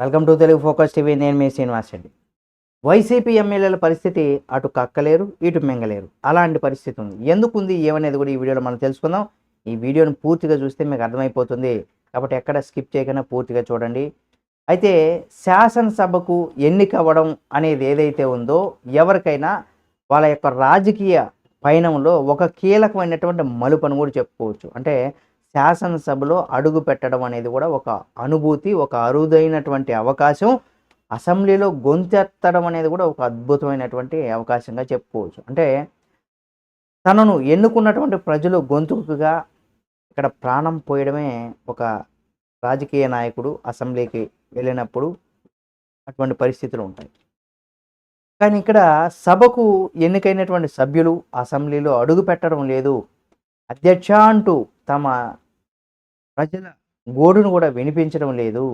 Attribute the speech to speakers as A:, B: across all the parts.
A: Welcome to Telugu focus TV. నేను మీ Srinivas Reddy. YCP ఎమ్మెల్యేల పరిస్థితి అటు కక్కలేరు ఇటు మింగలేరు. అలాంటి పరిస్థితి ఉంది. ఎందుకు ఉంది ఏమనేది కూడా ఈ వీడియోలో మనం తెలుసుకుందాం. ఈ వీడియోను పూర్తిగా చూస్తే మీకు అర్థమైపోతుంది. కాబట్టి ఎక్కడ స్కిప్ చేయకుండా పూర్తిగా చూడండి. అయితే శాసనసభకు ఎన్నిక అవ్వడం అనేది ఏదైతే ఉందో ఎవరికైనా వాళ్ళ యొక్క రాజకీయ పయనంలో ఒక కీలకమైనటువంటి మలుపను కూడా చెప్పుకోవచ్చు. అంటే శాసనసభలో అడుగు పెట్టడం అనేది కూడా ఒక అనుభూతి ఒక అరుదైనటువంటి అవకాశం. అసెంబ్లీలో గొంతెత్తడం అనేది కూడా ఒక అద్భుతమైనటువంటి అవకాశంగా చెప్పుకోవచ్చు. అంటే తనను ఎన్నుకున్నటువంటి ప్రజలు గొంతుకుగా ఇక్కడ ప్రాణం పోయడమే ఒక రాజకీయ నాయకుడు అసెంబ్లీకి వెళ్ళినప్పుడు అటువంటి పరిస్థితులు ఉంటాయి. కానీ ఇక్కడ సభకు ఎన్నికైనటువంటి సభ్యులు అసెంబ్లీలో అడుగు పెట్టడం లేదు. అధ్యక్ష అంటూ తమ ప్రజల గోడును కూడా వినిపించడం లేదు.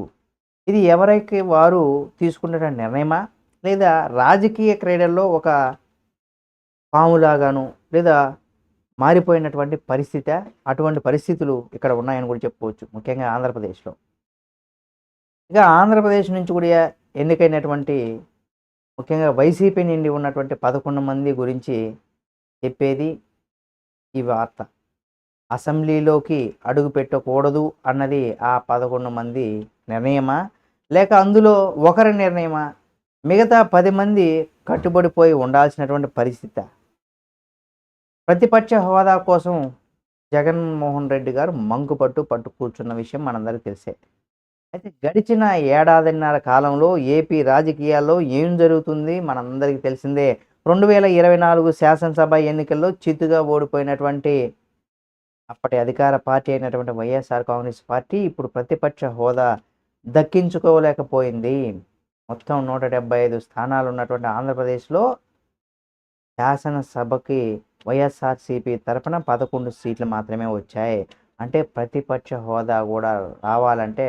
A: ఇది ఎవరికి వారు తీసుకున్న నిర్ణయమా? లేదా రాజకీయ క్రీడల్లో ఒక పాములాగాను లేదా మారిపోయినటువంటి పరిస్థితి? అటువంటి పరిస్థితులు ఇక్కడ ఉన్నాయని కూడా చెప్పుకోవచ్చు. ముఖ్యంగా ఆంధ్రప్రదేశ్లో. ఇక ఆంధ్రప్రదేశ్ నుంచి కూడా ఎన్నికైనటువంటి ముఖ్యంగా వైసీపీ నుండి ఉన్నటువంటి పదకొండు మంది గురించి చెప్పేది ఈ వార్త. అసెంబ్లీలోకి అడుగు పెట్టకూడదు అన్నది ఆ పదకొండు మంది నిర్ణయమా? లేక అందులో ఒకరి నిర్ణయమా? మిగతా పది మంది కట్టుబడిపోయి ఉండాల్సినటువంటి పరిస్థితి? ప్రతిపక్ష హోదా కోసం జగన్మోహన్ రెడ్డి గారు మంకుపట్టు పట్టు కూర్చున్న విషయం మనందరికీ తెలిసే. అయితే గడిచిన ఏడాదిన్నర కాలంలో ఏపీ రాజకీయాల్లో ఏం జరుగుతుంది మనందరికీ తెలిసిందే. రెండు వేల ఇరవై నాలుగు శాసనసభ ఎన్నికల్లో చిత్తుగా ఓడిపోయినటువంటి అప్పటి అధికార పార్టీ అయినటువంటి వైఎస్ఆర్ కాంగ్రెస్ పార్టీ ఇప్పుడు ప్రతిపక్ష హోదా దక్కించుకోలేకపోయింది. మొత్తం నూట డెబ్బై ఐదు స్థానాలు ఉన్నటువంటి ఆంధ్రప్రదేశ్లో శాసనసభకి వైఎస్ఆర్సీపీ తరఫున పదకొండు సీట్లు మాత్రమే వచ్చాయి. అంటే ప్రతిపక్ష హోదా కూడా రావాలంటే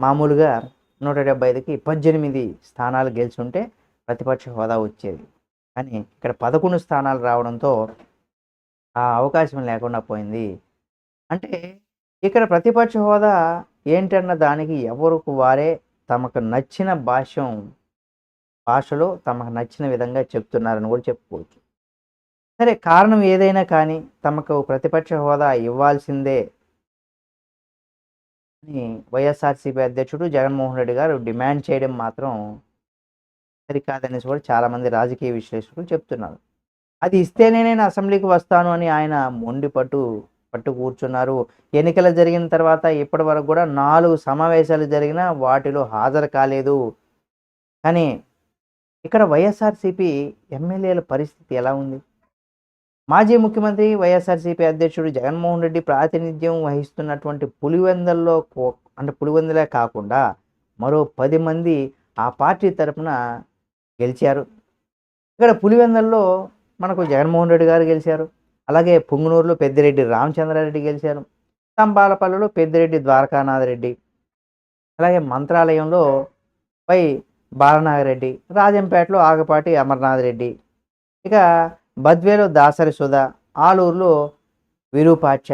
A: మామూలుగా నూట డెబ్బై ఐదుకి పద్దెనిమిది స్థానాలు గెలుచుంటే ప్రతిపక్ష హోదా వచ్చేది. కానీ ఇక్కడ పదకొండు స్థానాలు రావడంతో ఆ అవకాశం లేకుండా పోయింది. అంటే ఇక్కడ ప్రతిపక్ష హోదా ఏంటన్న దానికి ఎవరికి వారే తమకు నచ్చిన భాష్యం భాషలో తమకు నచ్చిన విధంగా చెప్తున్నారని కూడా చెప్పుకోవచ్చు. సరే కారణం ఏదైనా కానీ తమకు ప్రతిపక్ష హోదా ఇవ్వాల్సిందే అని వైఎస్ఆర్సీపీ అధ్యక్షుడు జగన్మోహన్ రెడ్డి గారు డిమాండ్ చేయడం మాత్రం సరికాదనేసి కూడా చాలామంది రాజకీయ విశ్లేషకులు చెప్తున్నారు. అది ఇస్తేనే నేను అసెంబ్లీకి వస్తాను అని ఆయన మొండి పట్టు పట్టు కూర్చున్నారు. ఎన్నికలు జరిగిన తర్వాత ఇప్పటి వరకు కూడా నాలుగు సమావేశాలు జరిగినా వాటిలో హాజరు కాలేదు. కానీ ఇక్కడ వైఎస్ఆర్సీపీ ఎమ్మెల్యేల పరిస్థితి ఎలా ఉంది? మాజీ ముఖ్యమంత్రి వైఎస్ఆర్సీపీ అధ్యక్షుడు జగన్మోహన్ రెడ్డి ప్రాతినిధ్యం వహిస్తున్నటువంటి పులివెందల్లో అంటే పులివెందులే కాకుండా మరో పది మంది ఆ పార్టీ తరపున గెలిచారు. ఇక్కడ పులివెందల్లో మనకు జగన్మోహన్ రెడ్డి గారు గెలిచారు. అలాగే పుంగనూరులో పెద్దిరెడ్డి రామచంద్రారెడ్డి గెలిచారు. స్తంభాలపల్లెలో పెద్దిరెడ్డి ద్వారకానాథ్ రెడ్డి అలాగే మంత్రాలయంలో పై బాలనాగరెడ్డి. రాజంపేటలో ఆగపాటి అమర్నాథ్ రెడ్డి ఇక బద్వేలో దాసరి సుధ. ఆలూరులో విరూపాక్ష.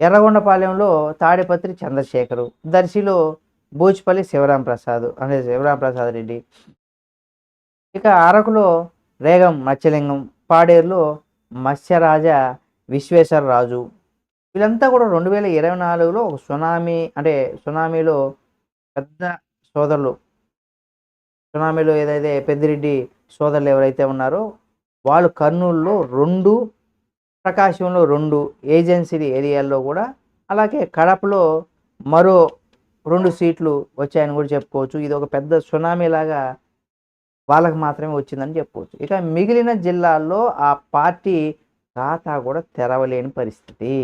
A: ఎర్రగొండపాలెంలో తాడిపత్రి చంద్రశేఖరు. దర్శిలో బూచిపల్లి శివరాం ప్రసాద్ అంటే శివరాం ప్రసాద్ రెడ్డి. ఇక అరకులో రేగం మత్స్యలింగం పాడేరులో మత్స్యరాజ విశ్వేశ్వరరాజు. వీళ్ళంతా కూడా రెండు వేల ఇరవై నాలుగులో ఒక సునామీ అంటే సునామీలో పెద్ద సోదరులు. సునామీలో ఏదైతే పెద్దిరెడ్డి సోదరులు ఎవరైతే ఉన్నారో వాళ్ళు కర్నూలులో రెండు ప్రకాశంలో రెండు ఏజెన్సీ ఏరియాల్లో కూడా అలాగే కడపలో మరో రెండు సీట్లు వచ్చాయని కూడా చెప్పుకోవచ్చు. ఇది ఒక పెద్ద సునామీ లాగా వాళ్ళకి మాత్రమే వచ్చిందని చెప్పవచ్చు. ఇక మిగిలిన జిల్లాల్లో ఆ పార్టీ ఖాతా కూడా తెరవలేని పరిస్థితి.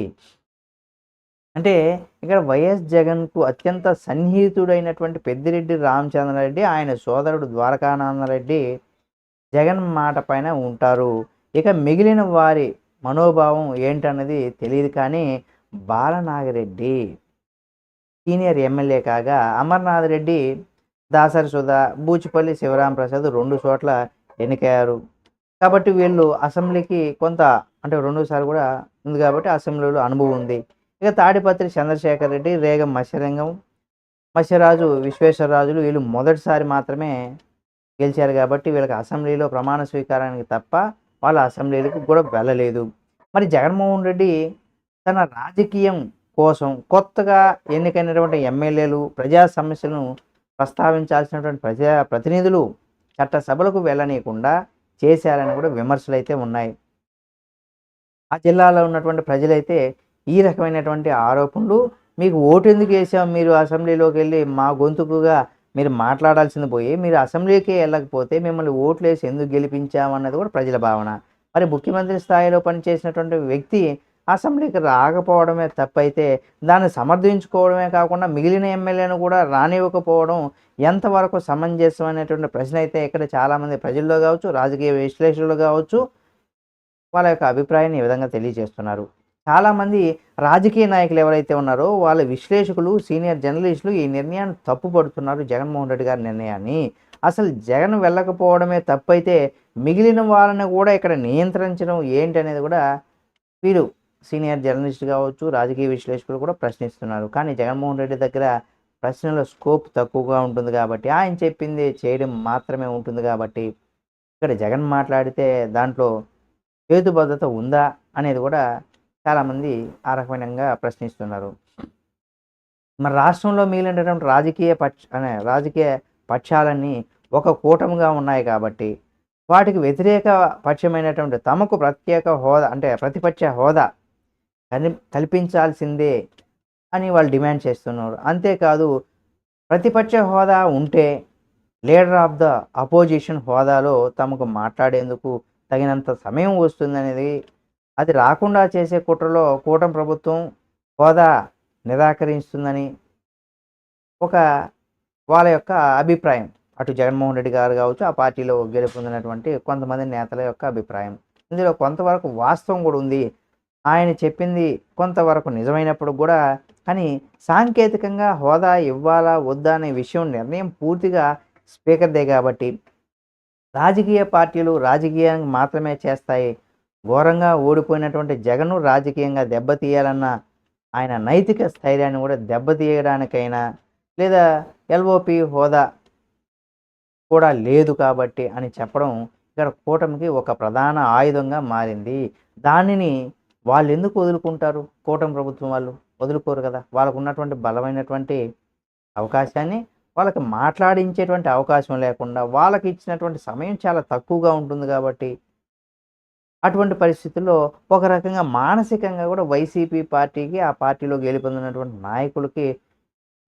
A: అంటే ఇక్కడ వైఎస్ జగన్కు అత్యంత సన్నిహితుడైనటువంటి పెద్దిరెడ్డి రామచంద్రారెడ్డి ఆయన సోదరుడు ద్వారకానందరెడ్డి జగన్ మాట పైన ఉంటారు. ఇక మిగిలిన వారి మనోభావం ఏంటన్నది తెలియదు కానీ బాలనాగిరెడ్డి సీనియర్ ఎమ్మెల్యే కాగా అమర్నాథ్ రెడ్డి దాసరి సుధా బూచిపల్లి శివరాం ప్రసాద్ రెండు చోట్ల ఎన్నికయ్యారు. కాబట్టి వీళ్ళు అసెంబ్లీకి కొంత అంటే రెండోసారి కూడా ఉంది కాబట్టి అసెంబ్లీలో అనుభవం ఉంది. ఇక తాడిపత్రి చంద్రశేఖర్ రెడ్డి రేగం మత్స్యరంగం మత్స్యరాజు విశ్వేశ్వరరాజులు వీళ్ళు మొదటిసారి మాత్రమే గెలిచారు కాబట్టి వీళ్ళకి అసెంబ్లీలో ప్రమాణ స్వీకారానికి తప్ప వాళ్ళ అసెంబ్లీలకు కూడా వెళ్ళలేదు. మరి జగన్మోహన్ రెడ్డి తన రాజకీయం కోసం కొత్తగా ఎన్నికైనటువంటి ఎమ్మెల్యేలు ప్రజా సమస్యలను ప్రస్తావించాల్సినటువంటి ప్రజా ప్రతినిధులు చట్టసభలకు వెళ్ళనీయకుండా చేశారని కూడా విమర్శలు అయితే ఉన్నాయి. ఆ జిల్లాలో ఉన్నటువంటి ప్రజలైతే ఈ రకమైనటువంటి ఆరోపణలు మీకు ఓటు ఎందుకు వేసాం మీరు అసెంబ్లీలోకి వెళ్ళి మా గొంతుకుగా మీరు మాట్లాడాల్సింది పోయి మీరు అసెంబ్లీకే వెళ్ళకపోతే మిమ్మల్ని ఓట్లు వేసి ఎందుకు గెలిపించామన్నది కూడా ప్రజల భావన. మరి ముఖ్యమంత్రి స్థాయిలో పనిచేసినటువంటి వ్యక్తి అసెంబ్లీకి రాకపోవడమే తప్పైతే దాన్ని సమర్థించుకోవడమే కాకుండా మిగిలిన ఎమ్మెల్యేను కూడా రానివ్వకపోవడం ఎంతవరకు సమంజసం అనేటువంటి ప్రశ్న అయితే ఇక్కడ చాలామంది ప్రజల్లో కావచ్చు రాజకీయ విశ్లేషకులు కావచ్చు వాళ్ళ యొక్క అభిప్రాయాన్ని ఈ విధంగా తెలియజేస్తున్నారు. చాలామంది రాజకీయ నాయకులు ఎవరైతే ఉన్నారో వాళ్ళ విశ్లేషకులు సీనియర్ జర్నలిస్టులు ఈ నిర్ణయాన్ని తప్పుపడుతున్నారు జగన్మోహన్ రెడ్డి గారి నిర్ణయాన్ని. అసలు జగన్ వెళ్ళకపోవడమే తప్పైతే మిగిలిన వాళ్ళని కూడా ఇక్కడ నియంత్రించడం ఏంటి అనేది కూడా వీరు సీనియర్ జర్నలిస్ట్ కావచ్చు రాజకీయ విశ్లేషకులు కూడా ప్రశ్నిస్తున్నారు. కానీ జగన్మోహన్ రెడ్డి దగ్గర ప్రశ్నల స్కోప్ తక్కువగా ఉంటుంది కాబట్టి ఆయన చెప్పింది చేయడం మాత్రమే ఉంటుంది కాబట్టి ఇక్కడ జగన్ మాట్లాడితే దాంట్లో హేతుబద్ధత ఉందా అనేది కూడా చాలామంది ఆ రకమైనగా ప్రశ్నిస్తున్నారు. మరి రాష్ట్రంలో మిగిలినటువంటి రాజకీయ పక్ష అనే రాజకీయ పక్షాలన్నీ ఒక కూటమిగా ఉన్నాయి కాబట్టి వాటికి వ్యతిరేక పక్షమైనటువంటి తమకు ప్రత్యేక హోదా అంటే ప్రతిపక్ష హోదా కని కల్పించాల్సిందే అని వాళ్ళు డిమాండ్ చేస్తున్నారు. అంతేకాదు ప్రతిపక్ష హోదా ఉంటే లీడర్ ఆఫ్ ద అపోజిషన్ హోదాలో తమకు మాట్లాడేందుకు తగినంత సమయం వస్తుందనేది అది రాకుండా చేసే కుట్రలో కూటమి ప్రభుత్వం హోదా నిరాకరిస్తుందని ఒక వాళ్ళ యొక్క అభిప్రాయం. అటు జగన్మోహన్ రెడ్డి గారు కావచ్చు ఆ పార్టీలో గెలుపొందినటువంటి కొంతమంది నేతల యొక్క అభిప్రాయం. ఇందులో కొంతవరకు వాస్తవం కూడా ఉంది. ఆయన చెప్పింది కొంతవరకు నిజమైనప్పుడు కూడా కానీ సాంకేతికంగా హోదా ఇవ్వాలా వద్దా అనే విషయం నిర్ణయం పూర్తిగా స్పీకర్దే కాబట్టి రాజకీయ పార్టీలు రాజకీయానికి మాత్రమే చేస్తాయి. ఘోరంగా ఓడిపోయినటువంటి జగన్ను రాజకీయంగా దెబ్బతీయాలన్న ఆయన నైతిక స్థైర్యాన్ని కూడా దెబ్బతీయడానికైనా లేదా ఎల్ఓపి హోదా కూడా లేదు కాబట్టి అని చెప్పడం ఇక్కడ కూటమికి ఒక ప్రధాన ఆయుధంగా మారింది. దానిని వాళ్ళు ఎందుకు వదులుకుంటారు? కూటమి ప్రభుత్వం వాళ్ళు వదులుకోరు కదా. వాళ్ళకు ఉన్నటువంటి బలమైనటువంటి అవకాశాన్ని వాళ్ళకి మాట్లాడించేటువంటి అవకాశం లేకుండా వాళ్ళకి ఇచ్చినటువంటి సమయం చాలా తక్కువగా ఉంటుంది కాబట్టి అటువంటి పరిస్థితుల్లో ఒక రకంగా మానసికంగా కూడా వైసీపీ పార్టీకి ఆ పార్టీలో గెలుపొందినటువంటి నాయకులకి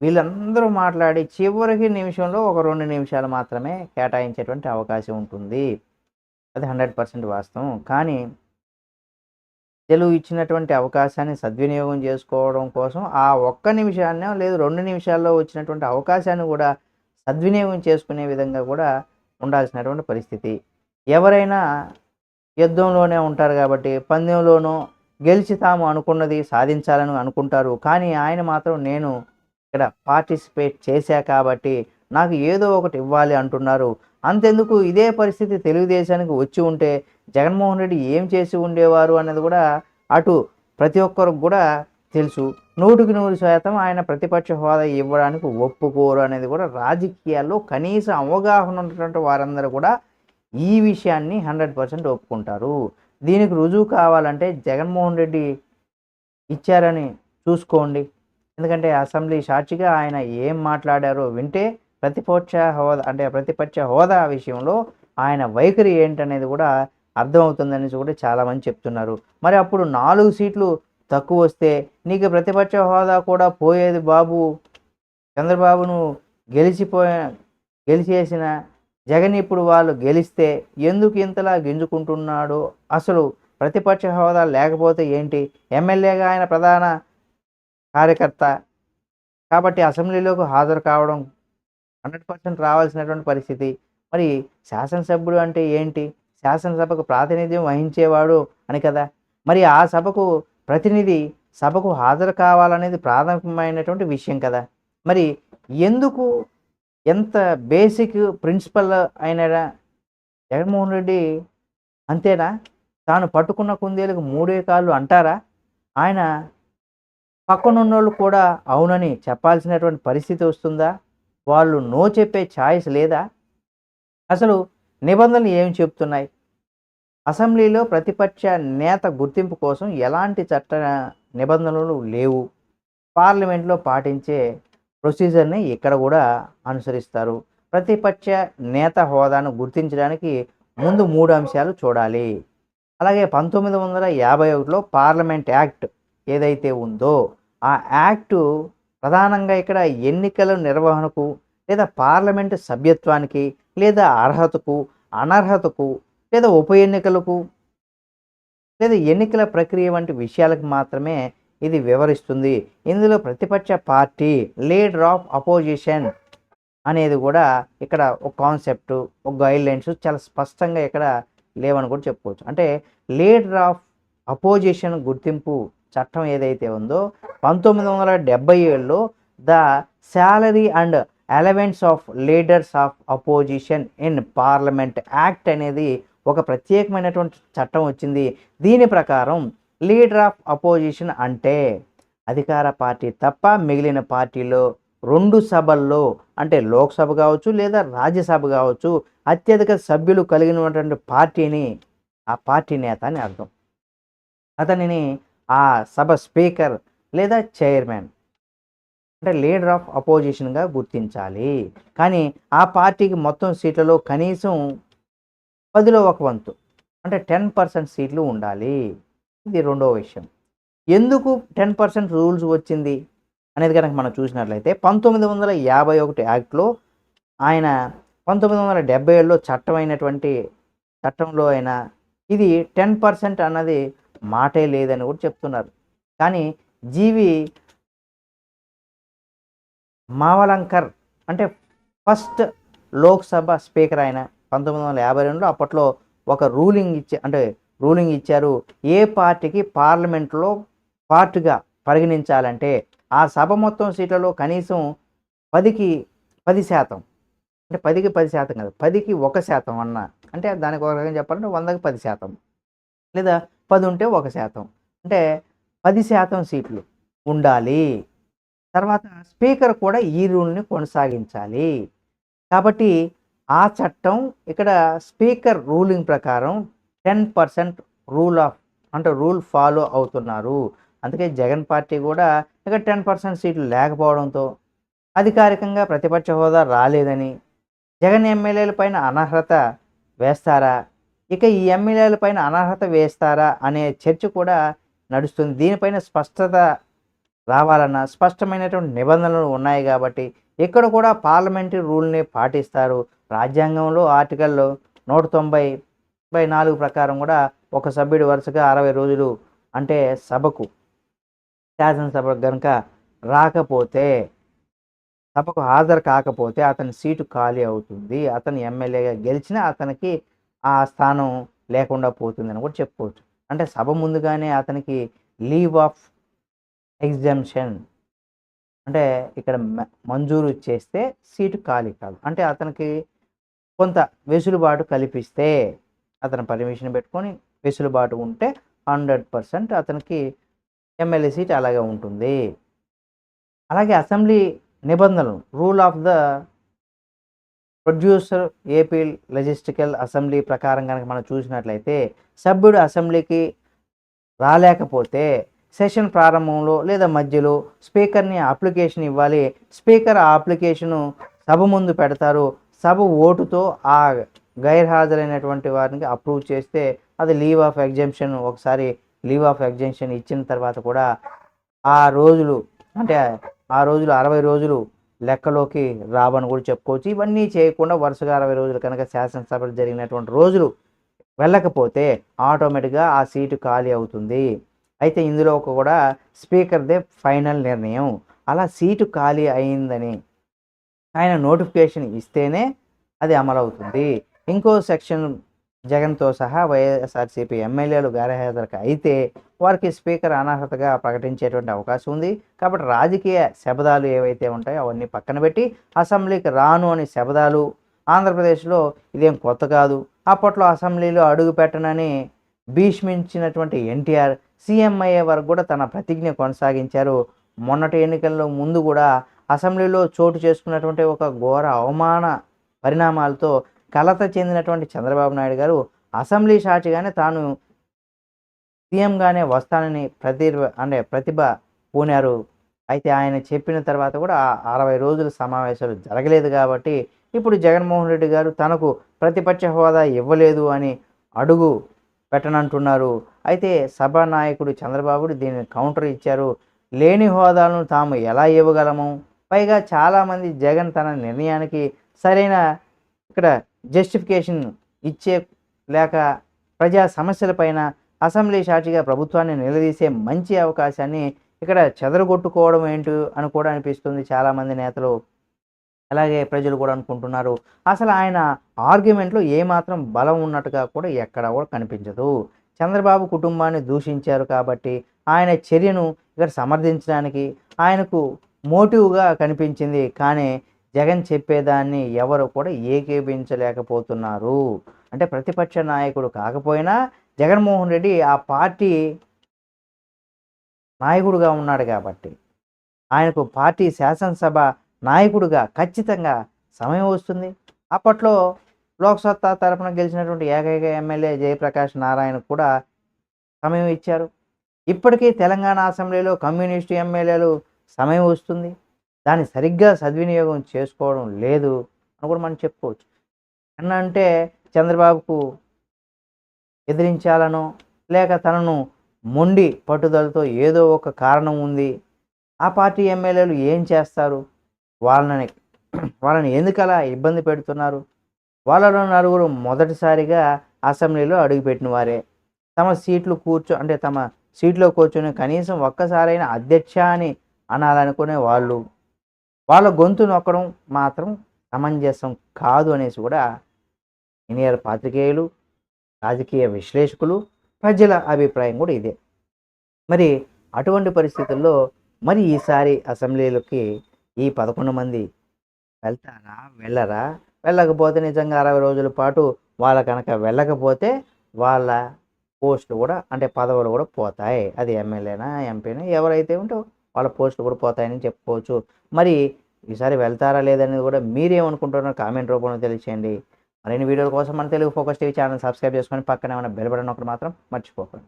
A: వీళ్ళందరూ మాట్లాడి చివరికి నిమిషంలో ఒక రెండు నిమిషాలు మాత్రమే కేటాయించేటువంటి అవకాశం ఉంటుంది. అది హండ్రెడ్ పర్సెంట్ వాస్తవం. కానీ తెలుగు ఇచ్చినటువంటి అవకాశాన్ని సద్వినియోగం చేసుకోవడం కోసం ఆ ఒక్క నిమిషాన్నే లేదు రెండు నిమిషాల్లో వచ్చినటువంటి అవకాశాన్ని కూడా సద్వినియోగం చేసుకునే విధంగా కూడా ఉండాల్సినటువంటి పరిస్థితి. ఎవరైనా యుద్ధంలోనే ఉంటారు కాబట్టి పందెంలోనూ గెలిచి తాము అనుకున్నది సాధించాలని అనుకుంటారు. కానీ ఆయన మాత్రం నేను ఇక్కడ పార్టిసిపేట్ చేశా కాబట్టి నాకు ఏదో ఒకటి ఇవ్వాలి అంటున్నారు. అంతెందుకు? ఇదే పరిస్థితి తెలుగుదేశానికి వచ్చి ఉంటే జగన్మోహన్ రెడ్డి ఏం చేసి ఉండేవారు అనేది కూడా అటు ప్రతి ఒక్కరికి కూడా తెలుసు. నూటికి నూరు శాతం ఆయన ప్రతిపక్ష హోదా ఇవ్వడానికి ఒప్పుకోరు అనేది కూడా రాజకీయాల్లో కనీస అవగాహన ఉన్నటువంటి వారందరూ కూడా ఈ విషయాన్ని హండ్రెడ్ పర్సెంట్ ఒప్పుకుంటారు. దీనికి రుజువు కావాలంటే జగన్మోహన్ రెడ్డి ఇచ్చారని చూసుకోండి. ఎందుకంటే అసెంబ్లీ సాక్షిగా ఆయన ఏం మాట్లాడారో వింటే ప్రతిపక్ష హోదా అంటే ప్రతిపక్ష హోదా విషయంలో ఆయన వైఖరి ఏంటనేది కూడా అర్థమవుతుందని కూడా చాలామంది చెప్తున్నారు. మరి అప్పుడు నాలుగు సీట్లు తక్కువ వస్తే నీకు ప్రతిపక్ష హోదా కూడా పోయేది బాబు? చంద్రబాబును గెలిచిపోయ గెలిచేసిన జగన్ ఇప్పుడు వాళ్ళు గెలిస్తే ఎందుకు ఇంతలా గింజుకుంటున్నాడు? అసలు ప్రతిపక్ష హోదా లేకపోతే ఏంటి? ఎమ్మెల్యేగా ఆయన ప్రధాన కార్యకర్త కాబట్టి అసెంబ్లీలోకి హాజరు కావడం హండ్రెడ్ పర్సెంట్ రావాల్సినటువంటి పరిస్థితి. మరి శాసనసభ్యుడు అంటే ఏంటి? శాసనసభకు ప్రాతినిధ్యం వహించేవాడు అని కదా. మరి ఆ సభకు ప్రతినిధి సభకు హాజరు కావాలనేది ప్రాథమికమైనటువంటి విషయం కదా. మరి ఎందుకు ఎంత బేసిక్ ప్రిన్సిపల్ అయిన జగన్మోహన్ రెడ్డి అంతేనా? తాను పట్టుకున్న కుందేలకు మూడే కాళ్ళు అంటారా? ఆయన పక్కనున్నోళ్ళు కూడా అవునని చెప్పాల్సినటువంటి పరిస్థితి వస్తుందా? వాళ్ళు నో చెప్పే ఛాయిస్ లేదా? అసలు నిబంధనలు ఏమి చెప్తున్నాయి? అసెంబ్లీలో ప్రతిపక్ష నేత గుర్తింపు కోసం ఎలాంటి చట్ట నిబంధనలు లేవు? పార్లమెంట్లో పాటించే ప్రొసీజర్ని ఇక్కడ కూడా అనుసరిస్తారు. ప్రతిపక్ష నేత హోదాను గుర్తించడానికి ముందు మూడు అంశాలు చూడాలి. అలాగే పంతొమ్మిది వందల యాభై ఒకటిలో పార్లమెంట్ యాక్ట్ ఏదైతే ఉందో ఆ యాక్టు ప్రధానంగా ఇక్కడ ఎన్నికల నిర్వహణకు లేదా పార్లమెంటు సభ్యత్వానికి లేదా అర్హతకు అనర్హతకు లేదా ఉప ఎన్నికలకు లేదా ఎన్నికల ప్రక్రియ వంటి విషయాలకు మాత్రమే ఇది వివరిస్తుంది. ఇందులో ప్రతిపక్ష పార్టీ లీడర్ ఆఫ్ అపోజిషన్ అనేది కూడా ఇక్కడ ఒక కాన్సెప్ట్ ఒక గైడ్ లైన్స్ చాలా స్పష్టంగా ఇక్కడ లేవని కూడా చెప్పుకోవచ్చు. అంటే లీడర్ ఆఫ్ అపోజిషన్ గుర్తింపు చట్టం ఏదైతే ఉందో పంతొమ్మిది వందల డెబ్బై ఏడులో the salary and allowance of leaders of opposition in parliament act అనేది ఒక ప్రత్యేకమైనటువంటి చట్టం వచ్చింది. దీని ప్రకారం లీడర్ ఆఫ్ అపోజిషన్ అంటే అధికార పార్టీ తప్ప మిగిలిన పార్టీలో రెండు సభల్లో అంటే లోక్సభ కావచ్చు లేదా రాజ్యసభ కావచ్చు అత్యధిక సభ్యులు కలిగినటువంటి పార్టీని ఆ పార్టీ నేత అని అర్థం. అతనిని ఆ సభ స్పీకర్ లేదా చైర్మన్ అంటే లీడర్ ఆఫ్ అపోజిషన్గా గుర్తించాలి. కానీ ఆ పార్టీకి మొత్తం సీట్లలో కనీసం పదిలో ఒక వంతు అంటే టెన్ పర్సెంట్ సీట్లు ఉండాలి. ఇది రెండవ విషయం. ఎందుకు టెన్ పర్సెంట్ రూల్స్ వచ్చింది అనేది కనుక మనం చూసినట్లయితే పంతొమ్మిది వందల యాభై ఒకటి యాక్ట్లో ఆయన పంతొమ్మిది వందల డెబ్బై ఏడులో చట్టమైనటువంటి చట్టంలో అయినా ఇది టెన్ పర్సెంట్ అన్నది మాటే లేదని కూడా చెప్తున్నారు. కానీ జీవి మావలంకర్ అంటే ఫస్ట్ లోక్సభ స్పీకర్ ఆయన పంతొమ్మిది వందల యాభై రెండులో అప్పట్లో ఒక రూలింగ్ ఇచ్చే అంటే రూలింగ్ ఇచ్చారు. ఏ పార్టీకి పార్లమెంట్లో పార్ట్గా పరిగణించాలంటే ఆ సభ మొత్తం సీట్లలో కనీసం పదికి పది శాతం. అంటే పదికి పది శాతం కాదు పదికి ఒక శాతం అన్న. అంటే దానికి ఒక రకంగా చెప్పాలంటే వందకి పది శాతం. లేదా పది ఉంటే ఒక శాతం. అంటే పది శాతం సీట్లు ఉండాలి. తర్వాత స్పీకర్ కూడా ఈ రూల్ని కొనసాగించాలి. కాబట్టి ఆ చట్టం ఇక్కడ స్పీకర్ రూలింగ్ ప్రకారం టెన్ పర్సెంట్ రూల్ ఆఫ్ అంటే రూల్ ఫాలో అవుతున్నారు. అందుకే జగన్ పార్టీ కూడా ఇక టెన్ పర్సెంట్ సీట్లు లేకపోవడంతో అధికారికంగా ప్రతిపక్ష హోదా రాలేదని జగన్ ఎమ్మెల్యేల పైన అనర్హత వేస్తారా ఇక ఈ ఎమ్మెల్యేల పైన అనర్హత వేస్తారా అనే చర్చ కూడా నడుస్తుంది. దీనిపైన స్పష్టత రావాలన్న స్పష్టమైనటువంటి నిబంధనలు ఉన్నాయి కాబట్టి ఇక్కడ కూడా పార్లమెంటరీ రూల్ని పాటిస్తారు. రాజ్యాంగంలో ఆర్టికల్లో నూట తొంభై బై నాలుగు ప్రకారం కూడా ఒక సభ్యుడు వరుసగా అరవై రోజులు అంటే సభకు శాసనసభ కనుక రాకపోతే సభకు హాజరు కాకపోతే అతని సీటు ఖాళీ అవుతుంది. అతను ఎమ్మెల్యేగా గెలిచినా అతనికి ఆ స్థానం లేకుండా పోతుందని కూడా చెప్పుకోవచ్చు. అంటే సభ ముందుగానే అతనికి లీవ్ ఆఫ్ ఎగ్జామ్షన్. అంటే ఇక్కడ మ- మంజూరు చేస్తే సీటు ఖాళీ కాదు. అంటే అతనికి కొంత వెసులుబాటు కల్పిస్తే అతను పర్మిషన్ పెట్టుకొని వెసులుబాటు ఉంటే హండ్రెడ్ పర్సెంట్ అతనికి ఎమ్మెల్యే సీట్ అలాగే ఉంటుంది. అలాగే అసెంబ్లీ నిబంధనలు rule of the procedure AP లెజిస్టికల్ assembly ప్రకారం కనుక మనం చూసినట్లయితే సభ్యుడు అసెంబ్లీకి రాలేకపోతే సెషన్ ప్రారంభంలో లేదా మధ్యలో స్పీకర్ని అప్లికేషన్ ఇవ్వాలి. స్పీకర్ ఆ అప్లికేషను సభ ముందు పెడతారు. సభ ఓటుతో ఆ గైర్హాజరైనటువంటి వారిని అప్రూవ్ చేస్తే అది లీవ్ ఆఫ్ ఎగ్జామ్షన్ ఒకసారి లీవ్ ఆఫ్ ఎగ్జామ్షన్ ఇచ్చిన తర్వాత కూడా ఆ రోజులు అంటే ఆ రోజులు అరవై రోజులు లెక్కలోకి రావని కూడా చెప్పుకోవచ్చు. ఇవన్నీ చేయకుండా వరుసగా అరవై రోజులు కనుక శాసనసభలు జరిగినటువంటి రోజులు వెళ్ళకపోతే ఆటోమేటిక్గా ఆ సీటు ఖాళీ అవుతుంది. అయితే ఇందులో ఒక కూడా స్పీకర్దే ఫైనల్ నిర్ణయం. అలా సీటు ఖాళీ అయిందని ఆయన నోటిఫికేషన్ ఇస్తేనే అది అమలవుతుంది. ఇంకో సెక్షన్ జగన్తో సహా వైఎస్ఆర్సీపీ ఎమ్మెల్యేలు గారహాజరుకు అయితే వారికి స్పీకర్ అనర్హతగా ప్రకటించేటువంటి అవకాశం ఉంది. కాబట్టి రాజకీయ శబదాలు ఏవైతే ఉంటాయో అవన్నీ పక్కన పెట్టి అసెంబ్లీకి రాను అని శబదాలు ఆంధ్రప్రదేశ్లో ఇదేం కొత్త కాదు. అప్పట్లో అసెంబ్లీలో అడుగు పెట్టనని భీష్మించినటువంటి ఎన్టీఆర్ సీఎం అయ్యే వరకు కూడా తన ప్రతిజ్ఞ కొనసాగించారు. మొన్నటి ఎన్నికల్లో ముందు కూడా అసెంబ్లీలో చోటు చేసుకున్నటువంటి ఒక ఘోర అవమాన పరిణామాలతో కలత చెందినటువంటి చంద్రబాబు నాయుడు గారు అసెంబ్లీ సాక్షిగానే తాను సీఎంగానే వస్తానని ప్రతి అంటే ప్రతిభ పూనారు. అయితే ఆయన చెప్పిన తర్వాత కూడా ఆ అరవై రోజుల సమావేశాలు జరగలేదు కాబట్టి ఇప్పుడు జగన్మోహన్ రెడ్డి గారు తనకు ప్రతిపక్ష హోదా ఇవ్వలేదు అని అడుగు పెట్టనంటున్నారు. అయితే సభానాయకుడు చంద్రబాబుడు దీన్ని కౌంటర్ ఇచ్చారు. లేని హోదాలను తాము ఎలా ఇవ్వగలము? పైగా చాలామంది జగన్ తన నిర్ణయానికి సరైన ఇక్కడ జస్టిఫికేషన్ ఇచ్చే లేక ప్రజా సమస్యలపైన అసెంబ్లీ సాక్షిగా ప్రభుత్వాన్ని నిలదీసే మంచి అవకాశాన్ని ఇక్కడ చెదరగొట్టుకోవడం ఏంటి అని కూడా అనిపిస్తుంది చాలామంది నేతలు. అలాగే ప్రజలు కూడా అనుకుంటున్నారు. అసలు ఆయన ఆర్గ్యుమెంట్లో ఏమాత్రం బలం ఉన్నట్టుగా కూడా ఎక్కడా కూడా కనిపించదు. చంద్రబాబు కుటుంబాన్ని దూషించారు కాబట్టి ఆయన చర్యను ఇక్కడ సమర్థించడానికి ఆయనకు మోటివ్గా కనిపించింది. కానీ జగన్ చెప్పేదాన్ని ఎవరు కూడా ఏకేపించలేకపోతున్నారు అంటే ప్రతిపక్ష నాయకుడు కాకపోయినా జగన్మోహన్ రెడ్డి ఆ పార్టీ నాయకుడుగా ఉన్నాడు కాబట్టి ఆయనకు పార్టీ శాసనసభ నాయకుడిగా ఖచ్చితంగా సమయం వస్తుంది. అప్పట్లో లోక్సత్తా తరపున గెలిచినటువంటి ఏకైక ఎమ్మెల్యే జయప్రకాష్ నారాయణ కూడా సమయం ఇచ్చారు. ఇప్పటికీ తెలంగాణ అసెంబ్లీలో కమ్యూనిస్టు ఎమ్మెల్యేలు సమయం వస్తుంది. దాన్ని సరిగ్గా సద్వినియోగం చేసుకోవడం లేదు అని కూడా మనం చెప్పుకోవచ్చు. అంటే చంద్రబాబుకు ఎదిరించాలనో లేక తనను మొండి పట్టుదలతో ఏదో ఒక కారణం ఉంది. ఆ పార్టీ ఎమ్మెల్యేలు ఏం చేస్తారు? వాళ్ళని వాళ్ళని ఎందుకలా ఇబ్బంది పెడుతున్నారు? వాళ్ళలో నలుగురు మొదటిసారిగా అసెంబ్లీలో అడుగుపెట్టిన వారే. తమ సీట్లు కూర్చో అంటే తమ సీట్లో కూర్చొని కనీసం ఒక్కసారైనా అధ్యక్ష అని అనాలనుకునే వాళ్ళు. వాళ్ళ గొంతు నొక్కడం మాత్రం సమంజసం కాదు అనేసి కూడా సీనియర్ పాత్రికేయులు రాజకీయ విశ్లేషకులు ప్రజల అభిప్రాయం కూడా ఇదే. మరి అటువంటి పరిస్థితుల్లో మరి ఈసారి అసెంబ్లీలకి ఈ పదకొండు మంది వెళ్తారా? వెళ్ళరా? వెళ్ళకపోతే నిజంగా అరవై రోజుల పాటు వాళ్ళ కనుక వెళ్ళకపోతే వాళ్ళ పోస్టులు కూడా అంటే పదవులు కూడా పోతాయి. అది ఎమ్మెల్యేనా ఎంపీనా ఎవరైతే ఉంటో వాళ్ళ పోస్టులు కూడా పోతాయని చెప్పుకోవచ్చు. మరి ఈసారి వెళ్తారా లేదనేది కూడా మీరేమనుకుంటున్నారో కామెంట్ రూపంలో తెలియచేయండి. మరిన్ని వీడియోల కోసం మన Telugu focus TV channel subscribe చేసుకొని పక్కనే ఉన్న బెల్ బటన్ ఒకటి మాత్రం మర్చిపోకండి.